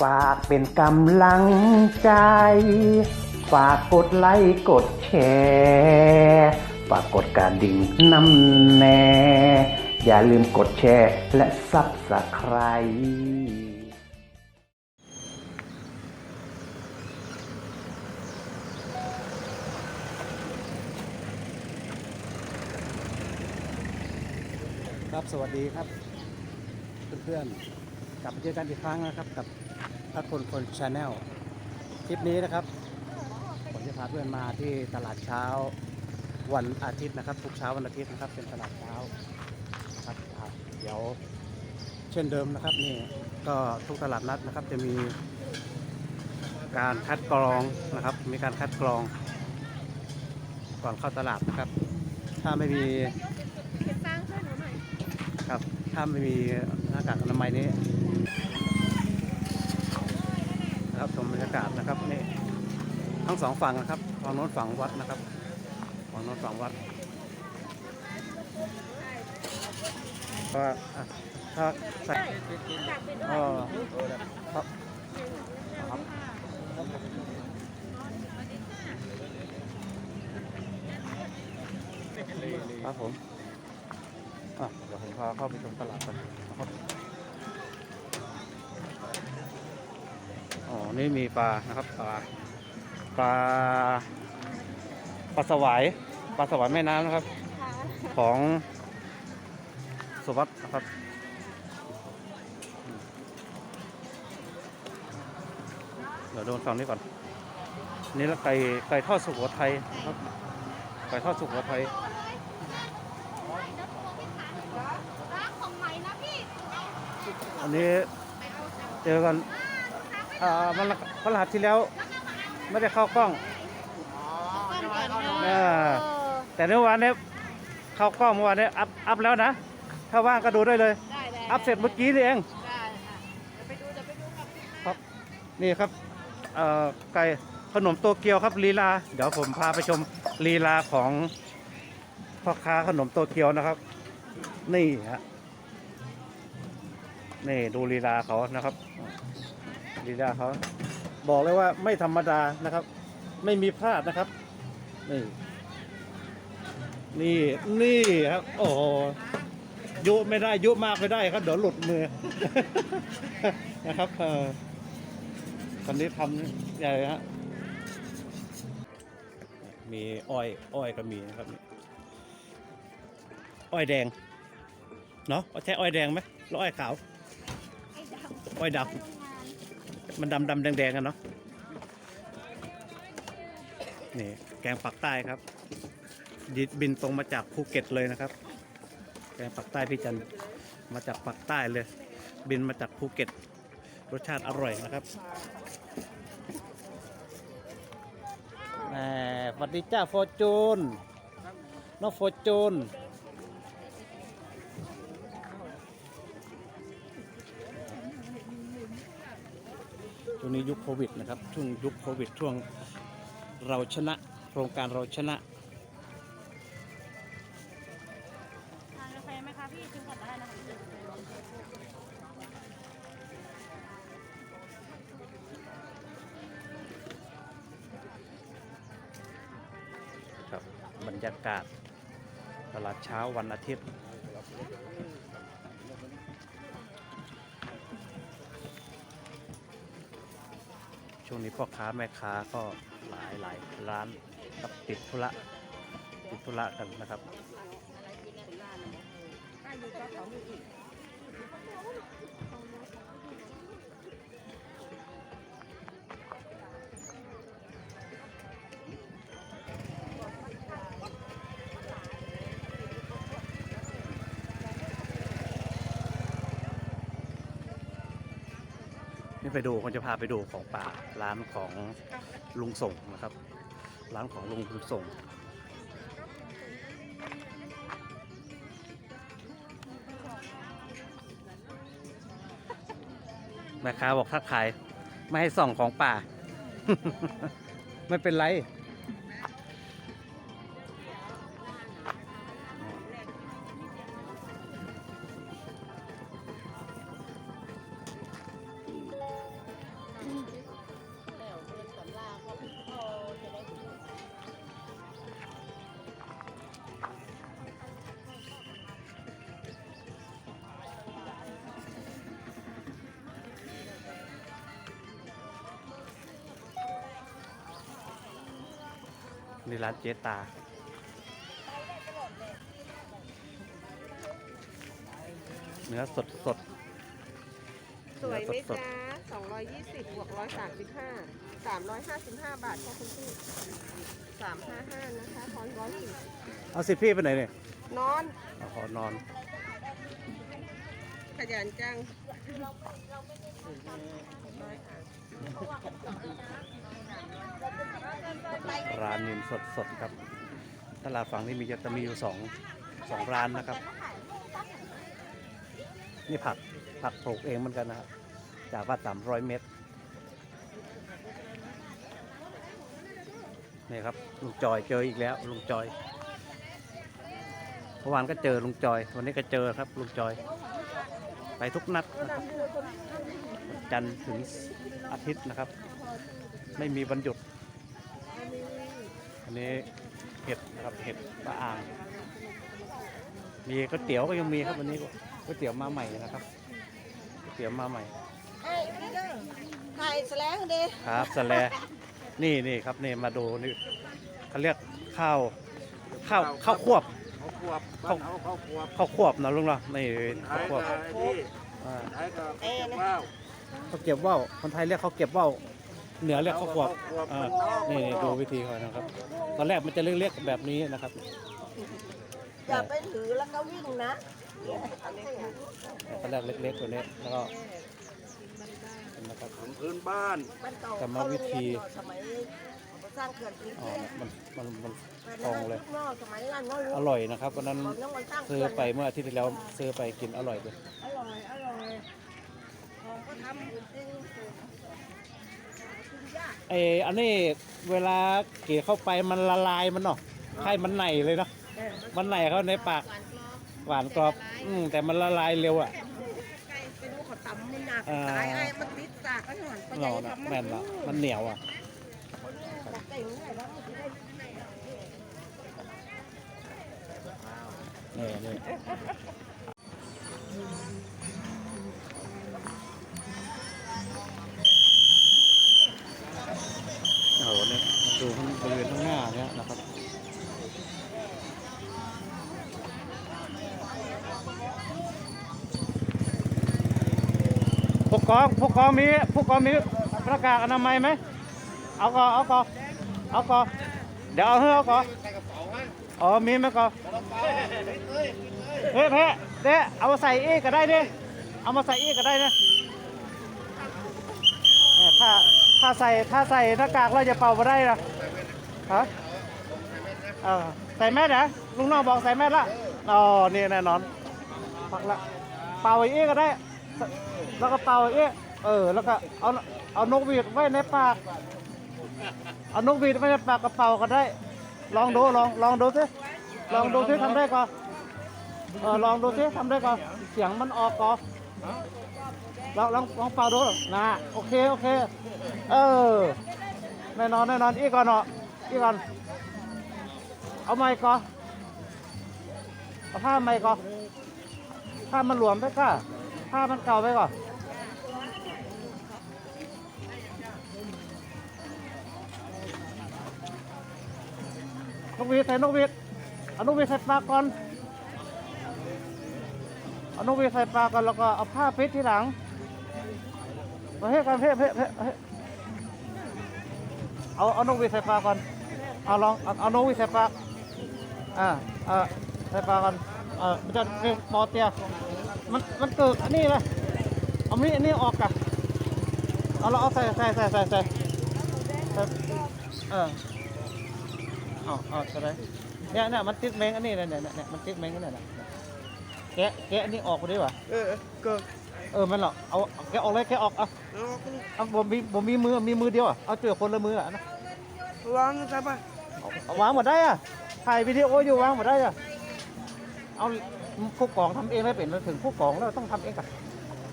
ฝากเป็นกำลังใจ ฝากกดไลค์กดแชร์ฝากกดกระดิ่งนำแน่ อย่าลืมกดแชร์และซับสไครครับสวัสดีครับ เพื่อนๆกลับมาเจอกันอีกครั้งนะครับกับ พัดพลคนชาแนลคลิปนี้นะครับ ผมจะพาเพื่อนมาที่ตลาดเช้าวันอาทิตย์นะครับ ทุกเช้าวันอาทิตย์นะครับ เป็นตลาดเช้าครับอะเดี๋ยวเช่นเดิมนะครับนี่ก็ทุกตลาดนัดนะครับ จะมีการคัดกรองนะครับ มีการคัดกรอง ก่อนเข้าตลาดนะครับ ถ้าไม่มีสร้างช่วยหนูหน่อยครับถ้าไม่มีหน้ากากอนามัยนี้นะครับชมบรรยากาศนะครับนี่ทั้งสองฝั่งนะครับฝั่งโน้นฝั่งวัดนะครับฝั่งโน้นฝั่งวัดก็ถ้าใส่เออครับครับครับผมอะเดี๋ยวผมพาเข้าไปชมตลาดกันนะครับ อ๋อนี่มีปลานะครับปลาปลาปลาสวายปลาสวายแม่น้ำนะครับค่ะของสุวัสด์นะครับเดี๋ยวโดนฝั่งนี้ก่อน นี่ละไก่ไก่ทอดสุโขทัยนะครับไก่ทอดสุโขทัยรักของใหม่นะพี่อันนี้เจอกัน อ่ามันละพระรหัสที่แล้วไม่ได้เข้ากล้อง ก้อนก่อนเออแต่เมื่อวานนี้เข้ากล้องเมื่อวานนี้อัพอัพแล้วนะ ถ้าว่างก็ดูได้เลย ได้ได้อัพเสร็จเมื่อกี้นี่เอง ได้ค่ะเดี๋ยวไปดูเดี๋ยวไปดูกับพี่ครับ นี่ครับเอ่อไก่ขนมโตเกียวครับลีลา เดี๋ยวผมพาไปชมลีลาของพ่อค้าขนมโตเกียวนะครับ นี่ฮะ นี่ดูลีลาเขานะครับลีลาเขาบอกเลยว่าไม่ธรรมดานะครับ ไม่มีพลาดนะครับ นี่ นี่นี่ครับ โอ้ยุไม่ได้ยุมากไม่ได้ครับเดี๋ยวหลุดมือนะครับเออตอนนี้ทำใหญ่ฮะมีอ้อยอ้อยก็มีนะครับอ้อยแดงเนาะใช่อ้อยแดงไหมหรืออ้อยขาว อ้อยดำมันดำดำแดงแดงกันเนาะนี่แกงปักใต้ครับดิบินตรงมาจากภูเก็ตเลยนะครับ แกงปักใต้พี่จันมาจากปักใต้เลย บินมาจากภูเก็ต รสชาติอร่อยนะครับแหมสวัสดีจ้าโฟจูนน้องโฟจูน ช่วงนี้ยุคโควิดนะครับช่วงยุคโควิดช่วงเราชนะโครงการเราชนะทานกาแฟไหมคะพี่ชิมก่อนได้นะคะครับบรรยากาศตลาดเช้าวันอาทิตย์ ช่วงนี้พ่อค้าแม่ค้าก็หลายหลายร้านกับติดธุระติดธุระกันนะครับ ไปดูผมจะพาไปดูของป่าร้านของลุงส่งนะครับ ร้านของลุงบุญส่งแม่ค้าบอกทักทายไม่ให้ส่องของป่า ไม่เป็นไร นี่ร้านเจตา เนื้อสดสดสวยไหมเนื้อสดจ๊ะ220บวก135 355 บาทค่ะคุณพี่355 นะคะทอนร้อยสี่ๆเอาสิพี่ไปไหนเนี่ย นอนเอาขอนอน ขยันจังร้านนิมสดสดๆครับตลาดฝั่งนี้มีจะมีอยู่สองสองร้านนะครับ นี่ผักผักปลูกเองเหมือนกันนะครับจากว่าสามร้อยเมตรนี่ครับลุงจอยเจออีกแล้วลุงจอยเมื่อวานก็เจอลุงจอย วันนี้ก็เจอครับลุงจอย ไปทุกนัดนะครับจันทร์ถึงอาทิตย์นะครับ ไม่มีวันหยุด นนี้เห็ดนะครับเห็ดปลาอ่างมีก๋วยเตี๋ยวก็ยังมีครับวันนี้ก๋วยเตี๋ยวมาใหม่นะครับก๋วยเตี๋ยวมาใหม่ไอ้พี่เด้อถ่ายแสลงเด้ครับสแลนี่นี่ครับนี่มาดูนี่เขาเรียกข้าวข้าวข้าวควบเขาขวบบ้านเขาเขาขวบข้าวควบนะลุงเนาะนี่ข้าขาวยควบกับที่อ่าขายกับข้าวเปล่าเขาเก็บว่าวคนไทยเรียกเขาเก็บว่าว เหนือเรียกข้าวควบขวบอ่าบ้านนอกนี่นี่ดูวิธีเขานะครับ ตอนแรกมันจะเล็กๆแบบนี้นะครับอย่าไปถือแล้วก็วิ่งนะตอนแรกเล็กๆตัวนี้แล้วก็นะครับของพื้นบ้านมันเก่ากรรมวิธีสมัยสร้างเขื่อนกรุงอ๋เทอพมันมันมันทองเลยนอกสมัยนั้นน้อยอร่อยนะครับวันนั้นน้องมันสร้างซื้อไปเมื่ออาทิตย์ที่แล้วซื้อไปกินอร่อยเลยอร่อยอร่อยของก็ทำจริง ยากเอออันนี้เวลาเกี่เข้าไปมันละลายมันเนาะไข่มันไหนเลยเนาะมันไหนเข้าในปาก หวานกรอบ อืมแต่มันละลายเร็วอะไก่ไปดูเขาตำมันหนักอ่าตายไอ้มันติดสากไอ้หอนไปเรานะแม่นละมันเหนียวอะบอกเก่งได้แล้วมันจะได้นี่นี่โอ้โหเนี่ยดูข้างบริเวณข้างหน้าเนี่ยนะครับ ผู้ กองผู้กองมีผู้กองมีประกาศอนามัยไหมเอาก่อเอาก่อเอาก่อเดี๋ยวเอาให้เอาก่ออ๋อมีไหมก่อเฮ้ยแพ้เด้เอามาใส่เอกก็ได้ดิเอามาใส่เอกก็ได้นะถ้าถ้าใส่ถ้าใส่หน้ากากเราจะเป่ามาได้นะฮะเออใส่แมสนะลุงน้องบอกใส่แมสละอ๋อนี่แน่นอนพักละเป่าเอกก็ได้ แล้วก็เป่าเอ๊ะเออ แล้วก็เอาเอานกหวีดไว้ในปาก เอานกหวีดไว้ในปากกระเป๋าก็ได้ ลองดูลองลองดูสิลองดูสิทำได้ก่อนเออลองดูสิทำได้ก่อนเสียงมันออกก่อนลองลองลองเป่าดูนะโอเคโอเค เออแน่นอนแน่นอนอีกก่อนเนาะอีกก่อนเอาไม้ก่อนเอาผ้าไม้ก่อนผ้ามันหลวมไปก่ะผ้ามันเก่าไปก่อน นกหวีดใส่นกหวีดเอานกหวีดใส่ปากก่อนเอานกหวีดใส่ปากก่อนแล้วก็เอาผ้าปิดทีหลังมาเฮ้กันเฮ้เฮ้เฮ้เฮ้เอาเอานกหวีดใส่ปากก่อนเอาลองเอาเอานกหวีดใส่ปากอ่าเออใส่ปากก่อนเออมันจะเป็นปอเตียมันมันเกิดอันนี้เลยเอามีดอันนี้ออกกันเอาเราเอาใส่ใส่ใส่ใส่ใส่ใส่เออ เอาเอาใส่เลยเนี่ยเนี่ยมันติดเมงอันนี้เลยเนี่ยเนี่ยเนี่ยมันติดเมงอันนี้เนี่ยแกะแกะอันนี้ออกไปดีกว่าเออเกิดเออมันเหรอเอาเอาแกะออกเลยแกะออกเอาเอาผมมีผมมีมือมีมือเดียวอะเอาเจอคนละมืออะนะวางใช่ปะเอาเอาวางหมดได้อะถ่ายวิดีโออยู่วางหมดได้อะเอาผู้กองทำเองไม่เป็นถึงผู้กองแล้วต้องทำเองกัน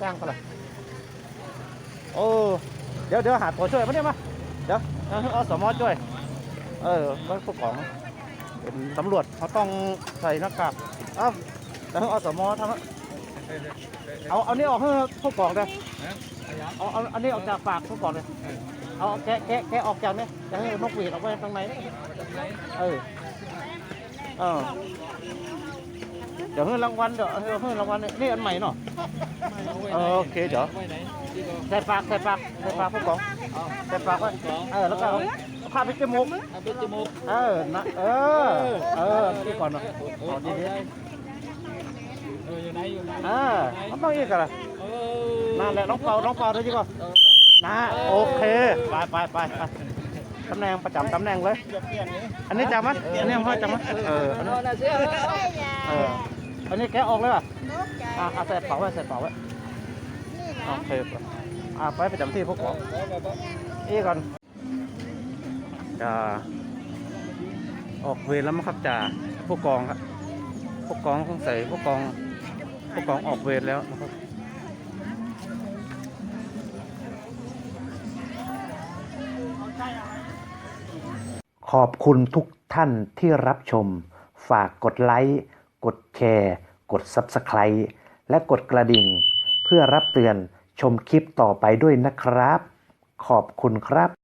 จ้างเขาเลยโอ้เดี๋ยวเดี๋ยวหาตัวช่วยมาเนี่ยมาเดี๋ยวเอาให้อสมช่วย เออก็ผู้กองเป็นตำรวจเขาต้องใส่หน้ากากเอ้าแล้วให้อสมทำเอาเอานี่ออกให้ผู้กองเลยเอาเอาอันนี้ออกจากปากผู้กองเลยเอาแกะแกะแกะออกจากนี่จะให้นกหวีดออกไปตรงไหนเออเออเดี๋ยวให้รางวัลเดี๋ยวให้รางวัลนี่นี่อันใหม่เนาะ เออโอเคเดี๋ยว ใส่ปากใส่ปากใส่ปากผู้กองใส่ปากไว้เออแล้วก็เอาผ้าปิดจมูกเป็นจมูกเออนะเออเออนี่ก่อนเนาะขอดีดีเอออยู่ไหนอยู่ไหนๆอ่ามันต้องอีกอะไรเออนั่นแหละน้องเปาน้องเปาด้วยดีกว่านะโอเคไปไปไปไปตำแหน่งประจำตำแหน่งเลย อันนี้จำมั้ยอันนี้ห้อยจำมั้ยเอออันนี้เอออันนี้แกะออกเลยป่ะอะเอาใส่เป๋าไว้ใส่เป๋าไว้ โอเคไปอะไปประจำที่พวกของอีก่อนจะออกเวรแล้วมั้งครับจ่าผู้กองครับผู้กองสงสัยผู้กองผู้กองออกเวรแล้วนะครับขอบคุณทุกท่านที่รับชม ฝากกดไลค์ กดแชร์ กด Subscribe และกดกระดิ่ง พื่อรับเตือนชมคลิปต่อไปด้วยนะครับ ขอบคุณครับ